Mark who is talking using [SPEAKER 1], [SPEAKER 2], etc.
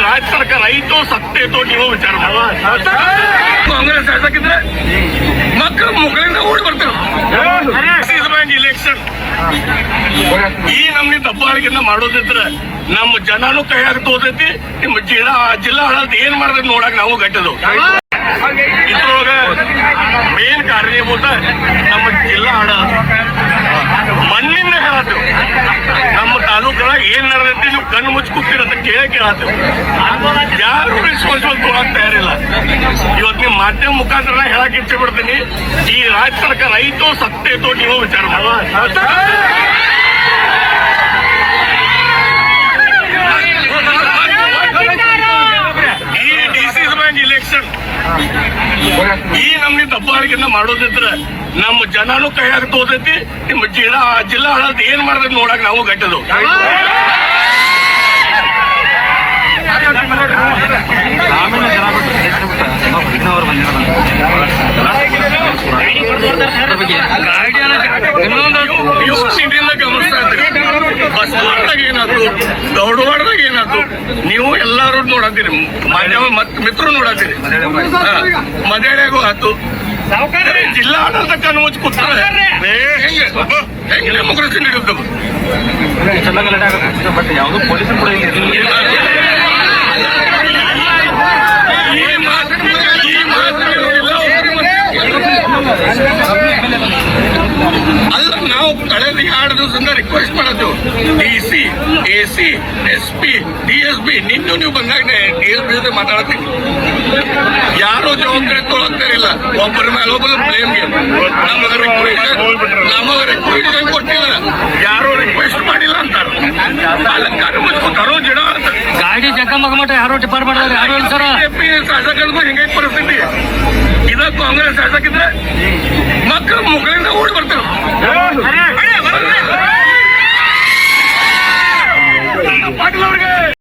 [SPEAKER 1] ರಾಜ್ಯ ಸರ್ಕಾರ ಐತೋ ಸತ್ತೇತೋ ನೀವು ವಿಚಾರ ಕಾಂಗ್ರೆಸ್ ಶಾಸಕಿದ್ರೆ ಮಕ್ಕಳು ಮುಗಳಿಂದ ಓಡಿ ಬರ್ತಾರೆ. ಇಲೆಕ್ಷನ್ ಈ ನಮ್ಗೆ ದಬ್ಬಾಳಿಕೆಯಿಂದ ಮಾಡೋದಿದ್ರೆ ನಮ್ಮ ಜನನು ಕೈಯಾಗ ತೋತೈತಿ ನಿಮ್ಮ ಜಿಲ್ಲಾ ಜಿಲ್ಲಾ ಆಡಳಿತ ಏನ್ ಮಾಡ್ಬೇಕು ನೋಡಕ್ ನಾವು ಗಟ್ಟದು ಇದ್ರೊಳಗ ಮೇನ್ ಕಾರಣೀಭೂತ ನಮ್ಮ ಜಿಲ್ಲಾ ಆಡಳಿತ ಮಣ್ಣಿಂದ ಹೇಳತ್ತು ನಮ್ಮ ತಾಲೂಕದಾಗ ಏನ್ ನಡೆದೈತಿ ನೀವು ಕಣ್ಣು ಮುಚ್ಚಿ ಕೂತಿರೋದ ಕೇಳಿ ಕೇಳತ್ತೆ ಯಾರು ರೆಸ್ಪಾನ್ಸಿಬಲ್ ತಗೊಳಕ್ ತಯಾರಿಲ್ಲ ಇವತ್ತು ನಿಮ್ಮ ಮಾಧ್ಯಮ ಮುಖಾಂತರ ಹೇಳಕ್ ಇಚ್ಛೆ ಬಿಡ್ತೀನಿ ಈ ರಾಜ್ಯ ಸರ್ಕಾರ ಐತೋ ಸತ್ತೇತೋ ನೀವು ವಿಚಾರ ಮಾಡಿ ಈ ಡಿ ಸಿ ಬ್ಯಾಂಕ್ ಇಲೆಕ್ಷನ್ ಈ ನಮ್ಮ ದಬ್ಬಾಳಿಕೆಯಿಂದ ಮಾಡೋದಿದ್ರೆ ನಮ್ಮ ಜನನು ಕೈಯಾಗ ತೋತೈತಿ, ನಿಮ್ಮ ಜಿಲ್ಲಾ ಜಿಲ್ಲಾ ಏನ್ ಮಾಡ್ತೈತಿ ನೋಡಕ್ ನಾವು ಗಟ್ಟದು ಗಮನಿಸ್ತಾ ಇದ್ರಿ ಬಸವಾಡದಾಗ ಏನಾದ್ರು ದೌಡವಾಡದಾಗ ಏನಾದ್ರು ನೀವು ಎಲ್ಲಾರು ನೋಡತ್ತೀರಿ ಮಾಧ್ಯಮ ಮತ್ ಮಿತ್ರರು ನೋಡತ್ತೀರಿ ಮದೇಳೆಗೂ ಆತು ಜಿಲ್ಲಾ ಆಡಳಿತ ಕಣ್ಣು ಮುಚ್ಚಿ ಕೂತಾರೆ ಹೆಂಗೆ ಡೆಮೋಕ್ರಸಿ
[SPEAKER 2] ಬಟ್ ಯಾವುದು ಪೊಲೀಸರು ಕೂಡ ಇಲ್ಲಿ
[SPEAKER 1] ಈ ಮಾತು ಈ ಮಾತು ಇಲ್ಲ. ಅಲ್ಲ ನಾವು ಕಳೆದ ಎರಡು ದಿವಸದಿಂದ request A C D C A C S P D S B ನಿನ್ನೂ ನೀವು ಬಂದಾಗ ಡಿ ಎಸ್ ಬಿ ಜೊತೆ ಮಾತಾಡ್ತೀನಿ. ಯಾರು ಜವಾಬ್ದಾರಿ ತೊಗೊಳ್ತಾರಿಲ್ಲ ಒಬ್ಬರ ಮೇಲೆ ಒಬ್ಬರು ಬ್ಲೇಮ್ ಗೇಮ್ ನಮಗೆ ರಿಕ್ವೆಸ್ಟ್ ನಮಗೆ ರಿಕ್ವೆಸ್ಟ್ ಕೊಟ್ಟಿಲ್ಲ. ಯಾರು ರಿಕ್ವೆಸ್ಟ್ ಮಾಡಿಲ್ಲ ಅಂತಾರೆ. ಅಂತ.
[SPEAKER 2] ಗಾಡಿ ಜಗ್ಗ ಮಗಮಟ ಯಾರು ಡಿಪಾರ್ಟ್ಮೆಂಟ್ ಮಾಡಿದ್ರೆ ಯಾರು
[SPEAKER 1] ಬಿಜೆಪಿ ಶಾಸಕರಿಗೂ ಹಿಂಗೈತೆ ಪರಿಸ್ಥಿತಿ. ಇದ ಕಾಂಗ್ರೆಸ್ ಶಾಸಕಿದ್ರೆ